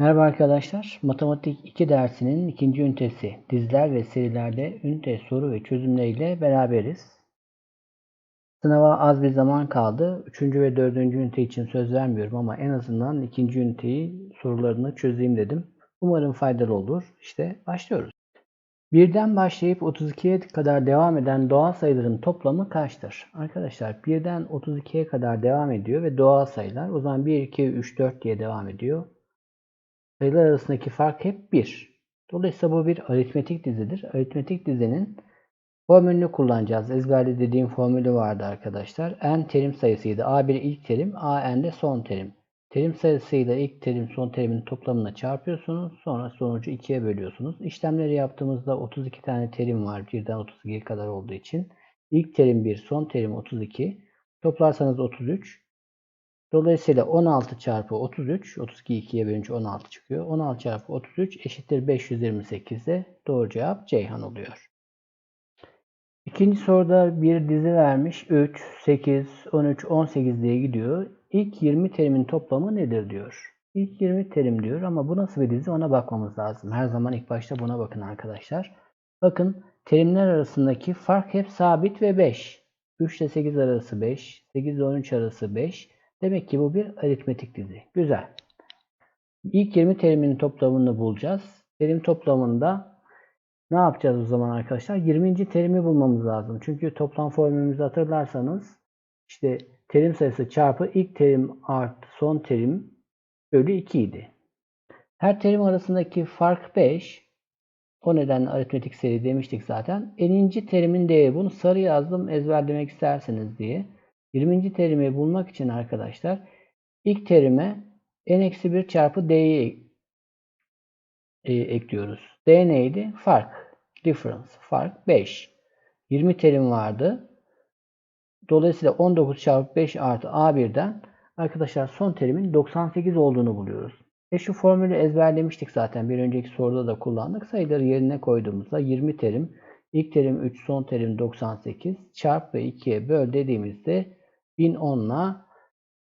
Merhaba arkadaşlar. Matematik 2 dersinin ikinci ünitesi diziler ve serilerde ünite soru ve çözümleriyle beraberiz. Sınava az bir zaman kaldı. Üçüncü ve dördüncü ünite için söz vermiyorum ama en azından ikinci üniteyi sorularını çözeyim dedim. Umarım faydalı olur. İşte başlıyoruz. Birden başlayıp 32'ye kadar devam eden doğal sayıların toplamı kaçtır? Arkadaşlar birden 32'ye kadar devam ediyor ve doğal sayılar. O zaman 1, 2, 3, 4 diye devam ediyor. Sayılar arasındaki fark hep 1. Dolayısıyla bu bir aritmetik dizidir. Aritmetik dizinin formülünü kullanacağız. Ezberde dediğim formülü vardı arkadaşlar. n terim sayısıydı. A1 ilk terim, a n de son terim. Terim sayısıyla ilk terim son terimin toplamına çarpıyorsunuz. Sonra sonucu 2'ye bölüyorsunuz. İşlemleri yaptığımızda 32 tane terim var. Birden 32'ye kadar olduğu için. İlk terim 1, son terim 32. Toplarsanız 33. Dolayısıyla 16 çarpı 33, 32 2'ye bölünce 16 çıkıyor. 16 çarpı 33 eşittir 528 de doğru cevap Ceyhan oluyor. İkinci soruda bir dizi vermiş. 3, 8, 13, 18 diye gidiyor. İlk 20 terimin toplamı nedir diyor. İlk 20 terim diyor ama bu nasıl bir dizi ona bakmamız lazım. Her zaman ilk başta buna bakın arkadaşlar. Bakın terimler arasındaki fark hep sabit ve 5. 3 ile 8 arası 5, 8 ile 13 arası 5. Demek ki bu bir aritmetik dizi. Güzel. İlk 20 teriminin toplamını bulacağız. Terim toplamında ne yapacağız o zaman arkadaşlar? 20. terimi bulmamız lazım. Çünkü toplam formülümüzü hatırlarsanız işte terim sayısı çarpı ilk terim artı son terim bölü 2 idi. Her terim arasındaki fark 5. O nedenle aritmetik seri demiştik zaten. Eninci terimin değeri. Bunu sarı yazdım ezberlemek isterseniz diye. 20. terimi bulmak için arkadaşlar ilk terime n-1 çarpı d'yi e, ekliyoruz. d neydi? Fark. Difference. Fark 5. 20 terim vardı. Dolayısıyla 19 çarpı 5 artı a1'den arkadaşlar son terimin 98 olduğunu buluyoruz. E şu formülü ezberlemiştik zaten. Bir önceki soruda da kullandık. Sayıları yerine koyduğumuzda 20 terim, ilk terim 3, son terim 98 çarp ve 2'ye böl dediğimizde 1010'la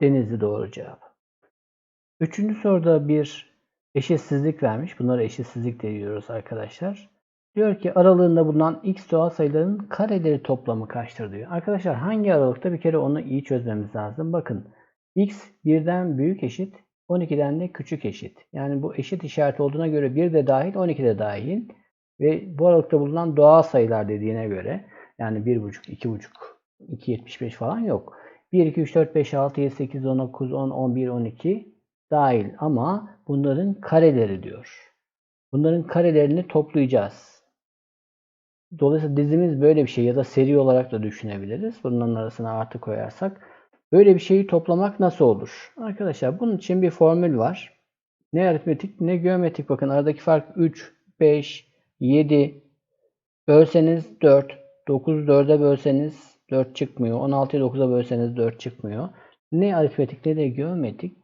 Denizli doğru cevap. Üçüncü soruda bir eşitsizlik vermiş. Bunlara eşitsizlik diyoruz arkadaşlar. Diyor ki aralığında bulunan x doğal sayıların kareleri toplamı kaçtır diyor. Arkadaşlar hangi aralıkta bir kere onu iyi çözmemiz lazım. Bakın x birden büyük eşit 12'den de küçük eşit. Yani bu eşit işareti olduğuna göre 1 de dahil 12 de dahil. Ve bu aralıkta bulunan doğal sayılar dediğine göre yani 1,5, 2,5, 2,75 falan yok. 1, 2, 3, 4, 5, 6, 7, 8, 10, 9, 10, 11, 12 dahil ama bunların kareleri diyor. Bunların karelerini toplayacağız. Dolayısıyla dizimiz böyle bir şey ya da seri olarak da düşünebiliriz. Bunların arasına artı koyarsak. Böyle bir şeyi toplamak nasıl olur? Arkadaşlar bunun için bir formül var. Ne aritmetik ne geometrik. Bakın aradaki fark 3, 5, 7. Bölseniz 4. 9 4'e bölseniz 4 çıkmıyor. 16'yı 9'a bölseniz 4 çıkmıyor. Ne aritmetik ne de geometrik.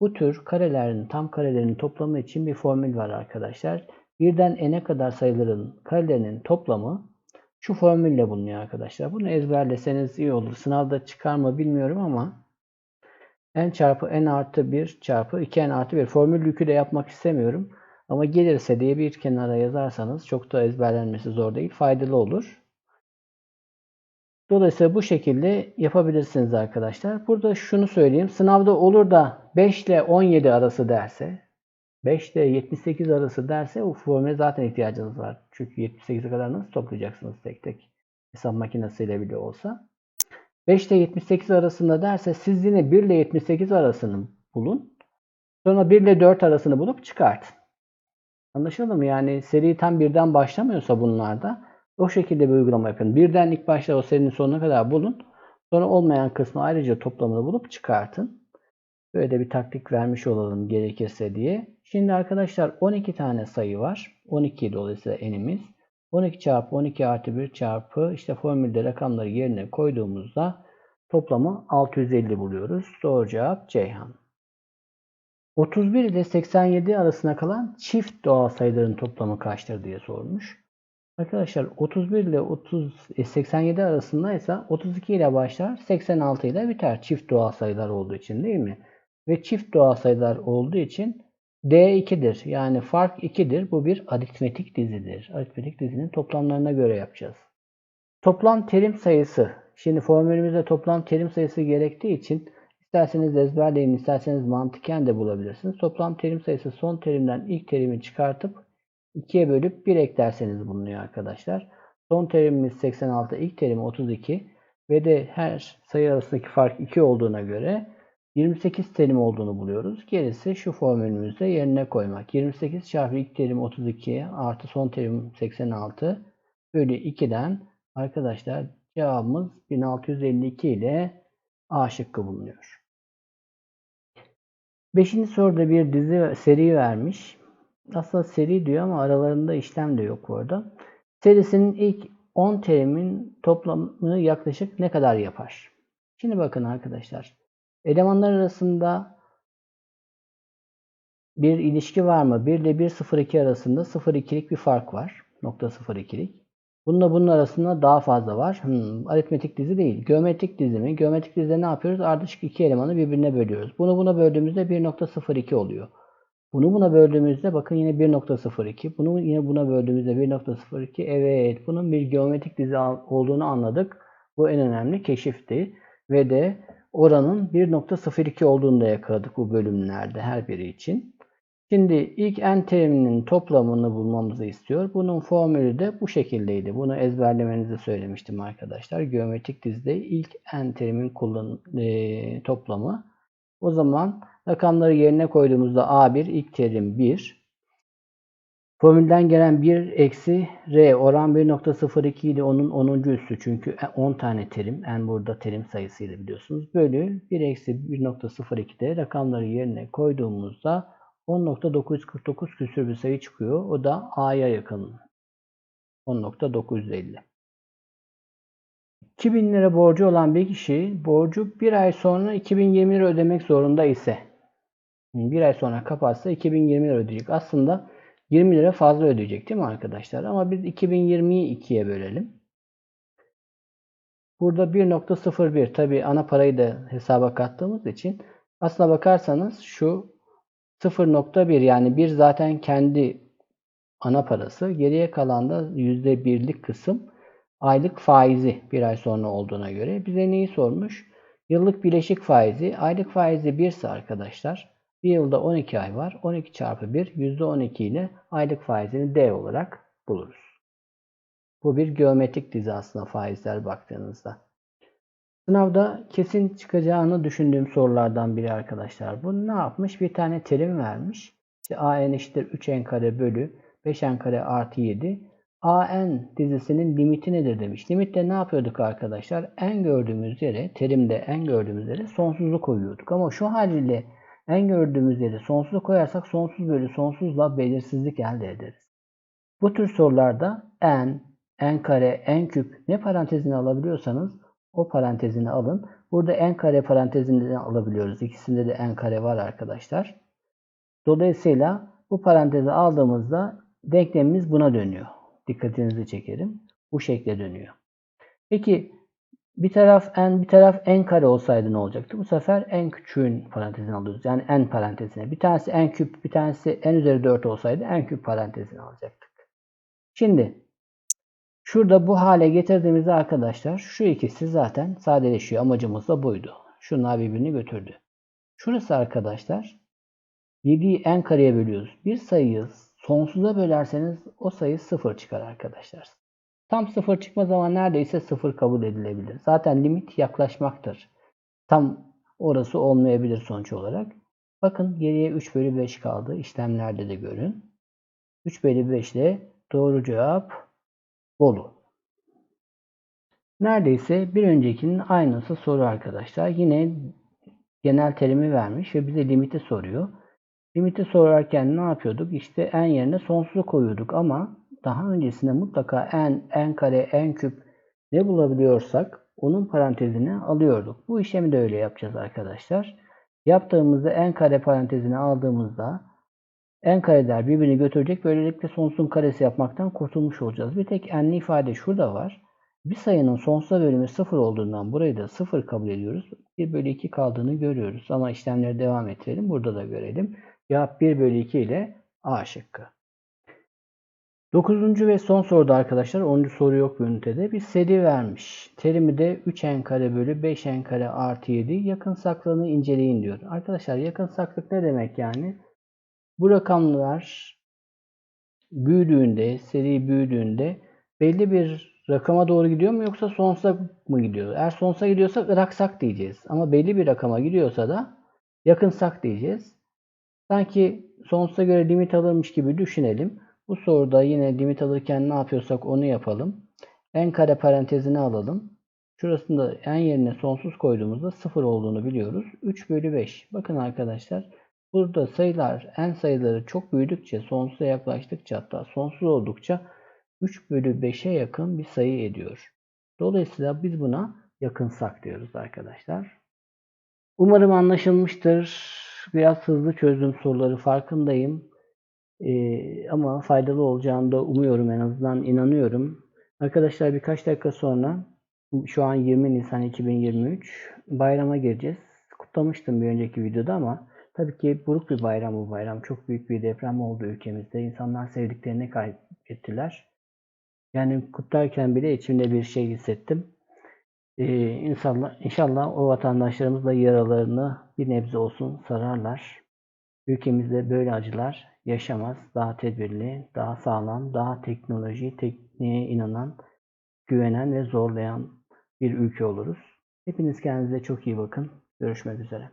Bu tür karelerin, tam karelerin toplamı için bir formül var arkadaşlar. Birden n'e kadar sayıların karelerinin toplamı şu formülle bulunuyor arkadaşlar. Bunu ezberleseniz iyi olur. Sınavda çıkar mı bilmiyorum ama n çarpı n artı 1 çarpı 2n artı 1 formül yükü de yapmak istemiyorum. Ama gelirse diye bir kenara yazarsanız çok da ezberlenmesi zor değil. Faydalı olur. Dolayısıyla bu şekilde yapabilirsiniz arkadaşlar. Burada şunu söyleyeyim. Sınavda olur da 5 ile 17 arası derse 5 ile 78 arası derse o formüle zaten ihtiyacınız var. Çünkü 78'e kadar nasıl toplayacaksınız tek tek hesap makinesiyle bile olsa. 5 ile 78 arasında derse siz yine 1 ile 78 arasını bulun. Sonra 1 ile 4 arasını bulup çıkartın. Anlaşıldı mı? Yani seri tam birden başlamıyorsa bunlarda o şekilde bir uygulama yapın. Birden ilk başta o serinin sonuna kadar bulun. Sonra olmayan kısmı ayrıca toplamını bulup çıkartın. Böyle bir taktik vermiş olalım gerekirse diye. Şimdi arkadaşlar 12 tane sayı var. 12 dolayısıyla enimiz. 12 çarpı 12 artı 1 çarpı işte formülde rakamları yerine koyduğumuzda toplamı 650 buluyoruz. Doğru cevap Ceyhan. 31 ile 87 arasında kalan çift doğal sayıların toplamı kaçtır diye sormuş. Arkadaşlar 31 ile 30, 87 e, arasında ise 32 ile başlar 86 ile biter. Çift doğal sayılar olduğu için değil mi? Ve çift doğal sayılar olduğu için D2'dir. Yani fark 2'dir. Bu bir aritmetik dizidir. Aritmetik dizinin toplamlarına göre yapacağız. Toplam terim sayısı. Şimdi formülümüzde toplam terim sayısı gerektiği için isterseniz ezberleyin, isterseniz mantıken de bulabilirsiniz. Toplam terim sayısı son terimden ilk terimi çıkartıp 2'ye bölüp 1 eklerseniz bulunuyor arkadaşlar. Son terimimiz 86, ilk terim 32 ve de her sayı arasındaki fark 2 olduğuna göre 28 terim olduğunu buluyoruz. Gerisi şu formülümüzde yerine koymak. 28 çarpı ilk terim 32 artı son terim 86 bölü 2'den arkadaşlar cevabımız 1652 ile A şıkkı bulunuyor. Beşinci soruda bir dizi seri vermiş. Aslında seri diyor ama aralarında işlem de yok orada. Serisinin ilk 10 terimin toplamı yaklaşık ne kadar yapar? Şimdi bakın arkadaşlar. Elemanlar arasında bir ilişki var mı? 1 ile 1,02 arasında 0,2'lik bir fark var. Nokta 0,2'lik. Bununla bunun arasında daha fazla var. Hmm, aritmetik dizi değil. Geometrik dizi mi? Geometrik dizide ne yapıyoruz? Ardışık iki elemanı birbirine bölüyoruz. Bunu buna böldüğümüzde 1.02 oluyor. Bunu buna böldüğümüzde bakın yine 1.02. Bunu yine buna böldüğümüzde 1.02. Evet bunun bir geometrik dizi olduğunu anladık. Bu en önemli keşifti. Ve de oranın 1.02 olduğunu da yakaladık bu bölümlerde her biri için. Şimdi ilk n teriminin toplamını bulmamızı istiyor. Bunun formülü de bu şekildeydi. Bunu ezberlemenizi söylemiştim arkadaşlar. Geometrik dizide ilk n terimin kullan e, toplamı. O zaman rakamları yerine koyduğumuzda a1 ilk terim 1. Formülden gelen 1 eksi r oran 1.02 ile onun 10. üssü çünkü 10 tane terim. n burada terim sayısıydı biliyorsunuz. Bölü 1 eksi 1.02'de rakamları yerine koyduğumuzda 10.949 küsür bir sayı çıkıyor. O da A'ya yakın. 10.950. 2000 lira borcu olan bir kişi borcu bir ay sonra 2020 lira ödemek zorunda ise bir ay sonra kapatsa 2020 lira ödeyecek. Aslında 20 lira fazla ödeyecek değil mi arkadaşlar? Ama biz 2020'yi 2'ye bölelim. Burada 1.01 tabi ana parayı da hesaba kattığımız için aslına bakarsanız şu 0.1 yani 1 zaten kendi ana parası. Geriye kalan da %1'lik kısım aylık faizi bir ay sonra olduğuna göre. Bize neyi sormuş? Yıllık bileşik faizi. Aylık faizi 1 ise arkadaşlar bir yılda 12 ay var. 12 çarpı 1 %12 ile aylık faizini D olarak buluruz. Bu bir geometrik dizi aslında faizler baktığınızda. Sınavda kesin çıkacağını düşündüğüm sorulardan biri arkadaşlar. Bu ne yapmış? Bir tane terim vermiş. İşte an eşittir 3n kare bölü 5n kare artı 7. an dizisinin limiti nedir demiş. Limitte ne yapıyorduk arkadaşlar? n gördüğümüz yere, terimde n gördüğümüz yere sonsuzluk koyuyorduk. Ama şu haliyle n gördüğümüz yere sonsuzluk koyarsak sonsuz bölü sonsuzla belirsizlik elde ederiz. Bu tür sorularda n, n kare, n küp ne parantezini alabiliyorsanız o parantezini alın. Burada n kare parantezini alabiliyoruz. İkisinde de n kare var arkadaşlar. Dolayısıyla bu parantezi aldığımızda denklemimiz buna dönüyor. Dikkatinizi çekerim. Bu şekle dönüyor. Peki bir taraf n, bir taraf n kare olsaydı ne olacaktı? Bu sefer n küçüğün parantezini alıyoruz. Yani n parantezine. Bir tanesi n küp, bir tanesi n üzeri 4 olsaydı n küp parantezini alacaktık. Şimdi Şurada bu hale getirdiğimizde arkadaşlar şu ikisi zaten sadeleşiyor. Amacımız da buydu. Şunlar birbirini götürdü. Şurası arkadaşlar 7'yi n kareye bölüyoruz. Bir sayıyı sonsuza bölerseniz o sayı 0 çıkar arkadaşlar. Tam 0 çıkma zaman neredeyse 0 kabul edilebilir. Zaten limit yaklaşmaktır. Tam orası olmayabilir sonuç olarak. Bakın geriye 3 bölü 5 kaldı. İşlemlerde de görün. 3 bölü 5 ile doğru cevap Bolu. Neredeyse bir öncekinin aynısı soru arkadaşlar. Yine genel terimi vermiş ve bize limiti soruyor. Limiti sorarken ne yapıyorduk? İşte n yerine sonsuzu koyuyorduk ama daha öncesinde mutlaka n, n kare, n küp ne bulabiliyorsak onun parantezini alıyorduk. Bu işlemi de öyle yapacağız arkadaşlar. Yaptığımızda n kare parantezini aldığımızda n kareler birbirini götürecek. Böylelikle sonsuzun karesi yapmaktan kurtulmuş olacağız. Bir tek n'li ifade şurada var. Bir sayının sonsuza bölümü 0 olduğundan burayı da 0 kabul ediyoruz. 1 bölü 2 kaldığını görüyoruz. Ama işlemleri devam ettirelim. Burada da görelim. Cevap 1 bölü 2 ile A şıkkı. Dokuzuncu ve son soruda arkadaşlar 10. soru yok bu ünitede. Bir seri vermiş. Terimi de 3n kare bölü 5n kare artı 7 yakın saklığını inceleyin diyor. Arkadaşlar yakın saklık ne demek yani? Bu rakamlar büyüdüğünde, seri büyüdüğünde belli bir rakama doğru gidiyor mu yoksa sonsuza mı gidiyor? Eğer sonsuza gidiyorsa ıraksak diyeceğiz. Ama belli bir rakama gidiyorsa da yakınsak diyeceğiz. Sanki sonsuza göre limit alırmış gibi düşünelim. Bu soruda yine limit alırken ne yapıyorsak onu yapalım. n kare parantezine alalım. Şurasında n yerine sonsuz koyduğumuzda 0 olduğunu biliyoruz. 3 bölü 5. Bakın arkadaşlar burada sayılar n sayıları çok büyüdükçe sonsuza yaklaştıkça hatta sonsuz oldukça 3 bölü 5'e yakın bir sayı ediyor. Dolayısıyla biz buna yakınsak diyoruz arkadaşlar. Umarım anlaşılmıştır. Biraz hızlı çözdüm soruları farkındayım. Ee, ama faydalı olacağını da umuyorum en azından inanıyorum. Arkadaşlar birkaç dakika sonra şu an 20 Nisan 2023 bayrama gireceğiz. Kutlamıştım bir önceki videoda ama tabii ki buruk bir bayram bu bayram. Çok büyük bir deprem oldu ülkemizde. İnsanlar sevdiklerini kaybettiler. Yani kutlarken bile içimde bir şey hissettim. Ee, inşallah, inşallah o vatandaşlarımız da yaralarını bir nebze olsun sararlar. Ülkemizde böyle acılar yaşamaz. Daha tedbirli, daha sağlam, daha teknoloji, tekniğe inanan, güvenen ve zorlayan bir ülke oluruz. Hepiniz kendinize çok iyi bakın. Görüşmek üzere.